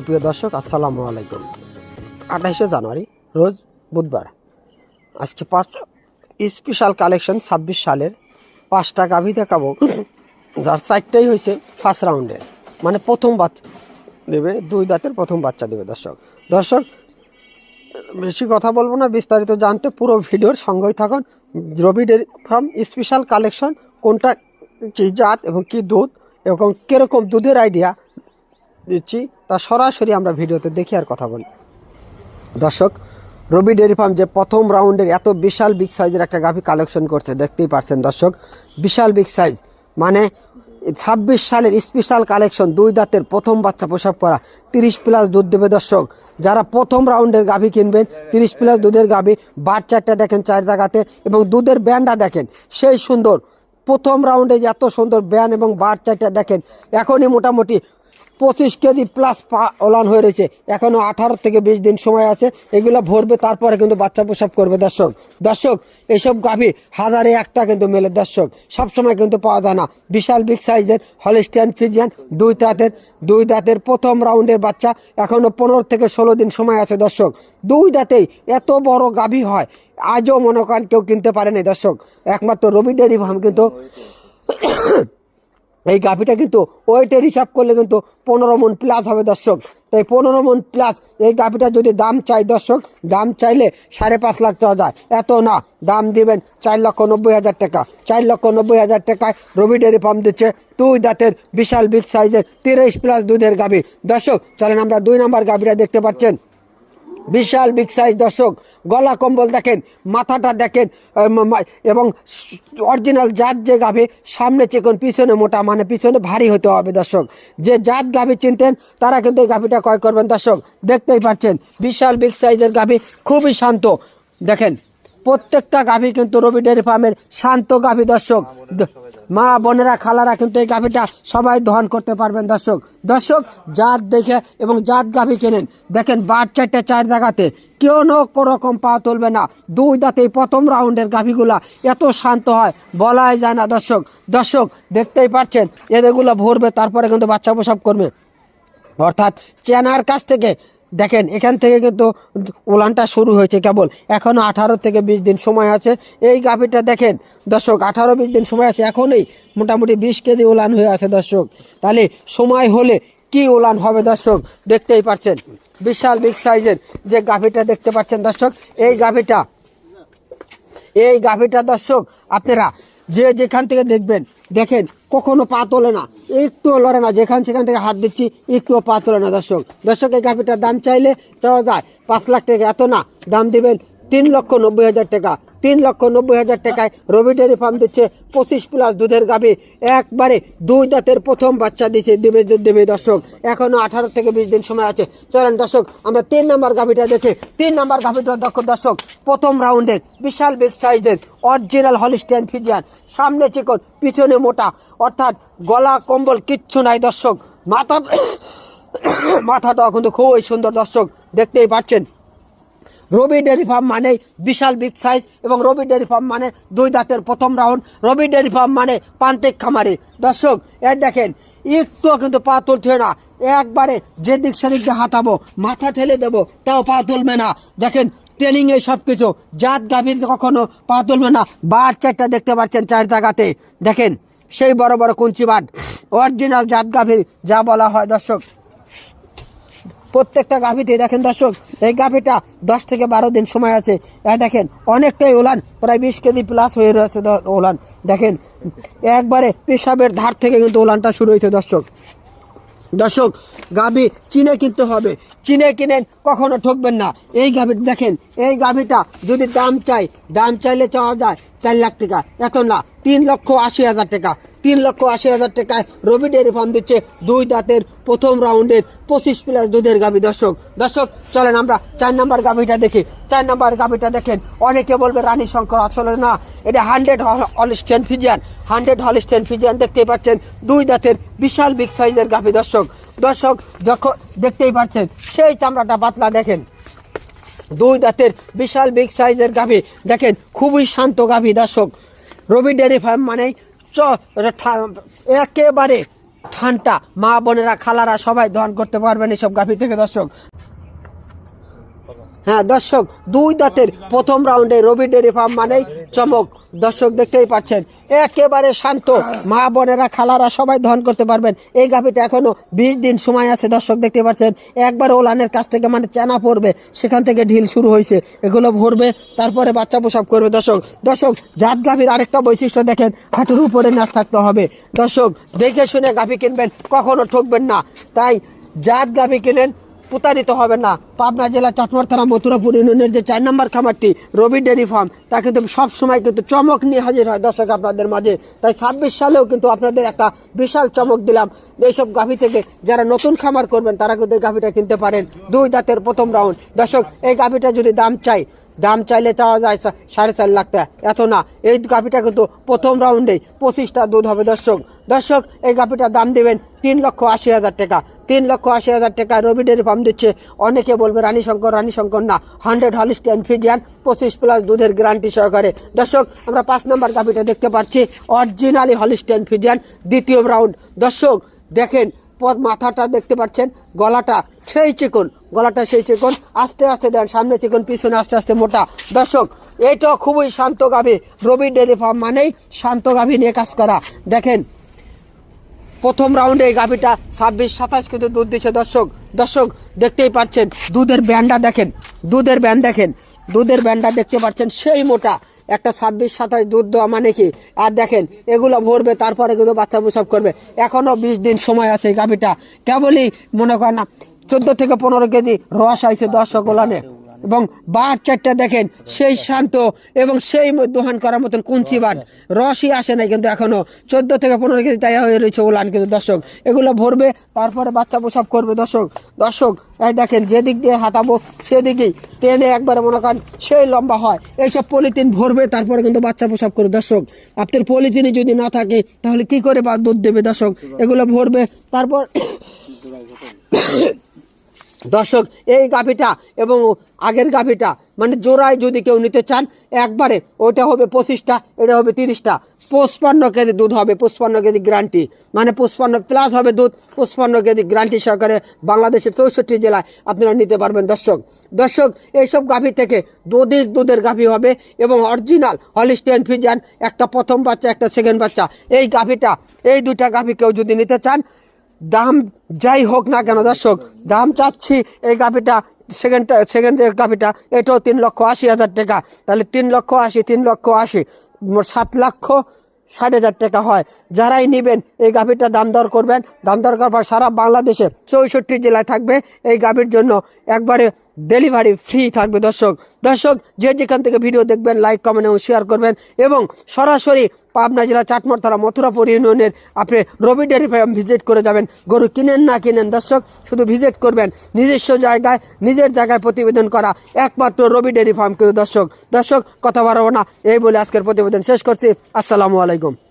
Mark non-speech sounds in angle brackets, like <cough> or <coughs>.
সুপ্রিয় দর্শক, আসসালামু আলাইকুম। আঠাইশে জানুয়ারি, রোজ বুধবার। আজকে পাঁচ স্পেশাল কালেকশন ছাব্বিশ সালের পাঁচটা গাভি দেখাবো, যার চারটাই হয়েছে ফার্স্ট রাউন্ডে। মানে প্রথম বাচ্চা দেবে, দুই দাঁতের প্রথম বাচ্চা দেবে দর্শক। দর্শক, বেশি কথা বলব না, বিস্তারিত জানতে পুরো ভিডিওর সঙ্গেই থাকুন। Robi dairy farm special collection, কোনটা কী জাত এবং কী দুধ এবং কীরকম দুধের আইডিয়া দিচ্ছি, তা সরাসরি আমরা ভিডিওতে দেখি আর কথা বলি। দর্শক, রবি ডেয়ারি ফার্ম যে প্রথম রাউন্ডের এত বিশাল বিগ সাইজের একটা গাভি কালেকশন করছে, দেখতেই পারছেন দর্শক, বিশাল বিগ সাইজ মানে ছাব্বিশ সালের স্পেশাল কালেকশন, দুই দাঁতের প্রথম বাচ্চা প্রসব করা তিরিশ প্লাস দুধ দেবে দর্শক। যারা প্রথম রাউন্ডের গাভি কিনবেন, তিরিশ প্লাস দুধের গাভি বার চারটা দেখেন চার জায়গাতে, এবং দুধের ব্যান্ডটা দেখেন, সেই সুন্দর। প্রথম রাউন্ডে যে এত সুন্দর ব্যান এবং বার চারটা দেখেন, এখনই মোটামুটি পঁচিশ কেজি প্লাস পা ওলান হয়ে রয়েছে। এখনও আঠারো থেকে বিশ দিন সময় আছে। এগুলো ভরবে, তারপরে কিন্তু বাচ্চা প্রসব করবে দর্শক। দর্শক, এইসব গাভী হাজারে একটা কিন্তু মেলে দর্শক। সবসময় কিন্তু পাওয়া যায় না। বিশাল বিগ সাইজের হলিস্টিয়ান ফিজিয়ান দুই দাঁতের দুই দাঁতের প্রথম রাউন্ডের বাচ্চা। এখনও পনেরো থেকে ষোলো দিন সময় আছে দর্শক। দুই দাঁতেই এত বড় গাভী হয়, আজও মনে করেন কেউ কিনতে পারেনি দর্শক। একমাত্র রবি ডেয়ারি ফার্ম কিন্তু এই গাভিটা কিন্তু ওয়েটের হিসাব করলে কিন্তু পনেরো মন প্লাস হবে দর্শক। তাই পনেরো মন প্লাস এই গাভিটা যদি দাম চাই দর্শক, দাম চাইলে সাড়ে পাঁচ লাখ টাকা যায়। এত না, দাম দিবেন চার লক্ষ নব্বই হাজার টাকা। চার লক্ষ নব্বই হাজার টাকায় রবি ডেয়ারি ফার্ম দিচ্ছে। দুই দাঁতের বিশাল বিগ সাইজের তিরিশ প্লাস দুধের গাভি। দর্শক, চলেন আমরা দুই নাম্বার গাভিটা দেখতে পাচ্ছেন। বিশাল বিগ সাইজ দর্শক, গলা কম্বল দেখেন, মাথাটা দেখেন এবং অরিজিনাল জাত যে গাভী, সামনে চিকন, পিছনে মোটা মানে পিছনে ভারী হতে হবে দর্শক। যে জাত গাভী চিনতেন, তারা কিন্তু এই গাভীটা ক্রয় করবেন দর্শক। দেখতেই পাচ্ছেন, বিশাল বিগ সাইজের গাভী, খুবই শান্ত। দেখেন, প্রত্যেকটা গাভী কিন্তু রবি ডেয়ারি ফার্মের শান্ত গাভী দর্শক। মা বোনেরা, খালারা কিন্তু এই গাভীটা সবাই দহন করতে পারবেন দর্শক। দর্শক, জাত দেখে এবং জাত গাভী কেনেন। দেখেন বার চারটা চার জায়গাতে কেউ রকম পা তুলবে না। দুই দাঁতে প্রথম রাউন্ডের গাভীগুলা এত শান্ত হয়, বলাই যায় না দর্শক। দর্শক, দেখতেই পাচ্ছেন, এদেরগুলো ভরবে, তারপরে কিন্তু বাচ্চা প্রসব করবে। অর্থাৎ চেনার কাছ থেকে দেখেন, এখান থেকে কিন্তু উলানটা শুরু হয়েছে কেবল। এখনও আঠারো থেকে বিশ দিন সময় আছে। এই গাভীটা দেখেন, দর্শক, আঠারো বিশ দিন সময় আছে। এখনই মোটামুটি বিশ কেজি উলান হয়ে আছে, দর্শক। তাহলে সময় হলে কি উলান হবে, দর্শক? দেখতেই পাচ্ছেন, বিশাল বিগ সাইজের যে গাভীটা দেখতে পাচ্ছেন, দর্শক। এই গাভীটা এই গাভীটা, দর্শক, আপনারা যে যেখান থেকে দেখবেন, দেখেন, কখনো পা তোলে না। একটুও লড়ে না, যেখান সেখান থেকে হাত দিচ্ছি, একটুও পা তোলে না, দর্শক। দর্শক, এই গাভিটার দাম চাইলে চাওয়া যায়। পাঁচ লাখ টাকা, এত না। দাম দিবেন তিন লক্ষ নব্বই হাজার টাকা। তিন লক্ষ নব্বই হাজার টাকায় রবি ডেয়ারি ফার্ম দিচ্ছে, পঁচিশ প্লাস দুধের গাভী। একবারে দুই দাঁতের প্রথম বাচ্চা দিচ্ছে দেবে দেবে দর্শক। এখনও আঠারো থেকে বিশ দিন সময় আছে। চলেন দর্শক, আমরা তিন নাম্বার গাভীটা দেখে। তিন নাম্বার গাভীটা দক্ষ দর্শক, প্রথম রাউন্ডের বিশাল বিগ সাইজের অরিজিনাল হলিস্টিয়ান ফিজিয়ান সামনে চিকন, পিছনে মোটা। অর্থাৎ গলা, কম্বল কিচ্ছু নাই দর্শক। মাথা <coughs> মাথাটাও কিন্তু খুবই সুন্দর দর্শক। দেখতেই পাচ্ছেন রবি ডেয়ারি ফার্ম মানে বিশাল বিগ সাইজ এবং রবি ডেয়ারি ফার্ম মানে দুই দাঁতের প্রথম রাউন্ড। রবি ডেয়ারি ফার্ম মানে প্রান্তিক খামারি। দর্শক, এই দেখেন একটুও কিন্তু পা তুলতে না। একবারে যে দিক সেদিক দিয়ে হাতাবো মাথা ঠেলে দেবো, তাও পা তুলবে না। দেখেন ট্রেনিং এ সব কিছু জাত গাভীর কখনো পা তুলবে না। বার চারটা দেখতে পাচ্ছেন চার জায়গাতে। দেখেন, সেই বড় বড় কুঞ্চি বাদ অরিজিনাল জাত গাভীর, যা বলা হয়, দর্শক প্রত্যেকটা গাভিতে দেখেন দর্শক, এই গাভিটা দশ থেকে বারো দিন সময় আছে। দেখেন, অনেকটাই ওলান, প্রায় বিশ কেজি প্লাস হয়ে রয়েছে ওলান। দেখেন, একবারে পেশাবের ধার থেকে কিন্তু ওলানটা শুরু হয়েছে দর্শক। দর্শক, গাভি চিনে কিনতে হবে। চিনে কিনেন কখনো ঠকবেন না। এই গাভি দেখেন, এই গাভিটা যদি দাম চাই, দাম চাইলে চাওয়া যায়। চার লাখ টাকা। এত না, তিন লক্ষ আশি হাজার টাকা। তিন লক্ষ আশি হাজার টাকায় রবি ডেয়ারি ফার্ম দিচ্ছে দুই দাঁতের প্রথম রাউন্ডের পঁচিশ প্লাস দুধের গাভী। দর্শক দর্শক, চলেন আমরা চার নাম্বার গাভীটা দেখি। চার নাম্বার গাভীটা দেখেন, অনেকে বলবে রানী শঙ্কর, আসলে না, এটা hundred Holstein Friesian. Hundred Holstein Friesian দেখতেই পাচ্ছেন, দুই দাঁতের বিশাল বিগ সাইজের গাভী। দর্শক দর্শক, যখন দেখতেই পাচ্ছেন, সেই চামড়াটা পাতলা দেখেন। দুই দাঁতের বিশাল বিগ সাইজের গাভি। দেখেন, খুবই শান্ত গাভি দর্শক। রবি ডেয়ারি ফার্ম মানে চ একেবারে ঠান্ডা। মা বোনেরা, খালারা সবাই দহন করতে পারবেন এইসব গাভি থেকে দর্শক। হ্যাঁ দর্শক, দুই দাঁতের প্রথম রাউন্ডে রবি ডেরি ফার্ম মানেই চমক। দর্শক দেখতেই পাচ্ছেন, একেবারে শান্ত। মা বোনেরা, খালারা সবাই ধন করতে পারবেন। এই গাভিটা এখনও বিশ দিন সময় আছে, দর্শক দেখতে পাচ্ছেন। একবার ওলানের কাছ থেকে মানে চেনা পড়বে, সেখান থেকে ঢিল শুরু হয়েছে। এগুলো ভরবে, তারপরে বাচ্চা প্রসাব করবে দর্শক। দর্শক, জাত গাভীর আরেকটা বৈশিষ্ট্য দেখেন, হাঁটুর উপরে নাচ থাকতে হবে। দর্শক, দেখে শুনে গাভী কিনবেন, কখনো ঠকবেন না। তাই জাত গাভী কিনেন প্রতারিত হবে না। পাবনা জেলা চাটমার থানা মথুরাপুর ইউনিয়নের যে চার নম্বর খামারটি, রবি ডেরি ফার্ম, তা কিন্তু সবসময় কিন্তু চমক নিয়ে হাজির হয় দর্শক আপনাদের মাঝে। তাই ছাব্বিশ সালেও কিন্তু আপনাদের একটা বিশাল চমক দিলাম। এইসব গাভি থেকে যারা নতুন খামার করবেন, তারা কিন্তু গাভিটা কিনতে পারেন। দুই দাঁতের প্রথম রাউন্ড। দর্শক, এই গাভিটা যদি দাম চাই দাম চাইলে চাওয়া যায় সাড়ে চার লাখ টাকা। এত না। এই গাভিটা কিন্তু প্রথম রাউন্ডে পঁচিশটা দুধ হবে, দর্শক। দর্শক, এই গাভিটার দাম দেবেন তিন লক্ষ আশি হাজার টাকা। তিন লক্ষ আশি হাজার টাকা রবি ডেয়ারি ফার্ম দিচ্ছে। অনেকে বলবে রানী শঙ্কর রানী শঙ্কর না। হান্ড্রেড হলিস্টেন ফিজিয়ান পঁচিশ প্লাস দুধের গ্যারান্টি সহকারে। দর্শক, আমরা পাঁচ নম্বর গাভিটা দেখতে পাচ্ছি। অরিজিনালি হলিস্টেন ফিজিয়ান দ্বিতীয় রাউন্ড দর্শক, দেখেন পদ মাথাটা দেখতে পাচ্ছেন, গলাটা সেই চিকন, গলাটা সেই চিকন, আস্তে আস্তে দেন, সামনে চিকন, পিছনে আস্তে আস্তে মোটা। দর্শক এইটা খুবই শান্ত গাভী, রবি ডেয়ারি ফার্ম মানেই শান্ত গাভী নিয়ে কাজ করা। দেখেন, প্রথম রাউন্ডে এই গাভীটা ছাব্বিশ, সাতাশ কিন্তু দুধ দিচ্ছে দর্শক। দর্শক, দেখতেই পাচ্ছেন, দুধের ব্যান্ডটা দেখেন, দুধের ব্যান্ড দেখেন, দুধের ব্যান্ডটা দেখতে পাচ্ছেন, সেই মোটা। একটা ছাব্বিশ, সাতাশ দুধ দেওয়া মানে কি? আর দেখেন, এগুলো ভরবে, তারপরে কিন্তু বাচ্চা প্রসব করবে। এখনও বিশ দিন সময় আছে এই গাভীটা। কেবলই মনে করেন না, চোদ্দ থেকে পনেরো কেজি রস আইছে দর্শক ওলানে। এবং বাট চারটা দেখেন, সেই শান্ত এবং সেই দোহান করার মতন কুঞ্চি বাট রসই আসে নাই কিন্তু এখনও। চোদ্দ থেকে পনেরো কেজি তাই হয়ে রয়েছে ওলান কিন্তু দর্শক। এগুলো ভরবে, তারপরে বাচ্চা প্রসাব করবে দর্শক। দর্শক, এই দেখেন, যেদিক দিয়ে হাঁটাবো সেদিকেই টেনে একবারে মনে করেন সেই লম্বা হয়। এইসব পলিথিন ভরবে, তারপরে কিন্তু বাচ্চা প্রসাব করে দর্শক। আপনার পলিথিনে যদি না থাকে, তাহলে কি করে বা দুধ দেবে দর্শক? এগুলো ভরবে, তারপর দর্শক, এই গাভিটা এবং আগের গাভিটা মানে জোড়ায় যদি কেউ নিতে চান, একবারে ওইটা হবে পঁচিশটা, এটা হবে তিরিশটা। পঁচপান্ন কেজি দুধ হবে, পঁচপান্ন কেজি গ্যারান্টি মানে পঁচপান্ন প্লাস হবে দুধ, পঁচপান্ন কেজি গ্যারান্টি সহকারে বাংলাদেশের চৌষট্টি জেলায় আপনারা নিতে পারবেন দর্শক। দর্শক, এইসব গাভী থেকে দুধিক দুধের গাভী হবে এবং অরিজিনাল হলিস্টিয়ান ফিজান একটা প্রথম বাচ্চা, একটা সেকেন্ড বাচ্চা। এই গাভীটা, এই দুইটা গাভী কেউ যদি নিতে চান দাম যাই হোক না কেন, দর্শক, দাম চাচ্ছি এই গাভিটা সেকেন্ড সেকেন্ড গাভিটা, এটাও তিন লক্ষ আশি হাজার টাকা। তাহলে তিন লক্ষ আশি, তিন লক্ষ আশি সাত লক্ষ ষাট হাজার টাকা হয়। যারাই নেবেন, এই গাভীরটা দাম দর করবেন। দাম দর করার পর সারা বাংলাদেশে চৌষট্টি জেলায় থাকবে এই গাভীর জন্য। একবারে ডেলিভারি ফ্রি থাকবে দর্শক। দর্শক, যে যেখান থেকে ভিডিও দেখবেন লাইক কমেন্ট এবং শেয়ার করবেন এবং সরাসরি পাবনা জেলা চাটমরতলা মথুরাপুর ইউনিয়নের আপনি রবি ডেয়ারি ফার্ম ভিজিট করে যাবেন। গরু কিনেন না কিনেন, দর্শক, শুধু ভিজিট করবেন। নিজস্ব জায়গায়, নিজের জায়গায় প্রতিবেদন করা একমাত্র রবি ডেয়ারি ফার্ম কিন্তু দর্শক। দর্শক, কথা বাড়াবো না, এই বলে আজকের প্রতিবেদন শেষ করছি। আসসালামু আলাইকুম।